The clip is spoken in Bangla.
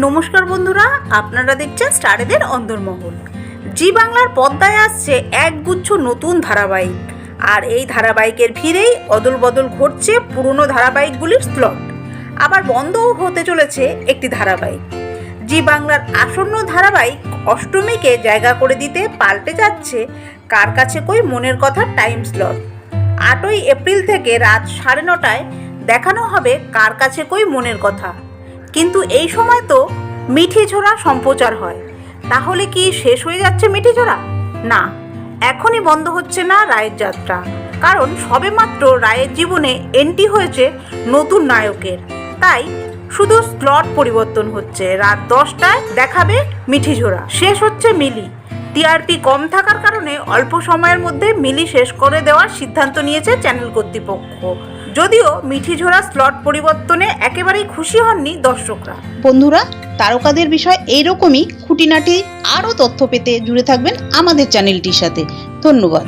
নমস্কার বন্ধুরা, আপনারা দেখছেন স্টারেদের অন্দরমহল জি বাংলার পদ্মায় আসছে একগুচ্ছ নতুন ধারাবাহিক। আর এই ধারাবাহিকের ভিড়েই অদল বদল ঘটছে পুরনো ধারাবাহিকগুলির স্লট আবার বন্ধও হতে চলেছে একটি ধারাবাহিক। জি বাংলার আসন্ন ধারাবাহিক অষ্টমীকে জায়গা করে দিতে পাল্টে যাচ্ছে কার কাছে কই মনের কথা টাইম স্লট আটই এপ্রিল থেকে রাত সাড়ে নটায় দেখানো হবে কার কাছে কই মনের কথা। কিন্তু এই সময় তো মিঠি ঝোড়া সম্প্রচার হয়। তাহলে কি শেষ হয়ে যাচ্ছে মিঠি ঝোড়া? না, এখনই বন্ধ হচ্ছে না রায়ের যাত্রা। কারণ সবেমাত্র রায়ের জীবনে এন্ট্রি হয়েছে নতুন নায়কের। তাই শুধু স্লট পরিবর্তন হচ্ছে। রাত দশটায় দেখাবে মিঠি ঝোড়া। শেষ হচ্ছে মিলি। টিআরপি কম থাকার কারণে অল্প সময়ের মধ্যে মিলি শেষ করে দেওয়ার সিদ্ধান্ত নিয়েছে চ্যানেল কর্তৃপক্ষ। যদিও মিঠি ঝোড়া স্লট পরিবর্তনে একেবারেই খুশি হননি দর্শকরা। বন্ধুরা, তারকাদের বিষয় এইরকমই, খুঁটিনাটি আরও তথ্য পেতে জুড়ে থাকবেন আমাদের চ্যানেলটির সাথে। ধন্যবাদ।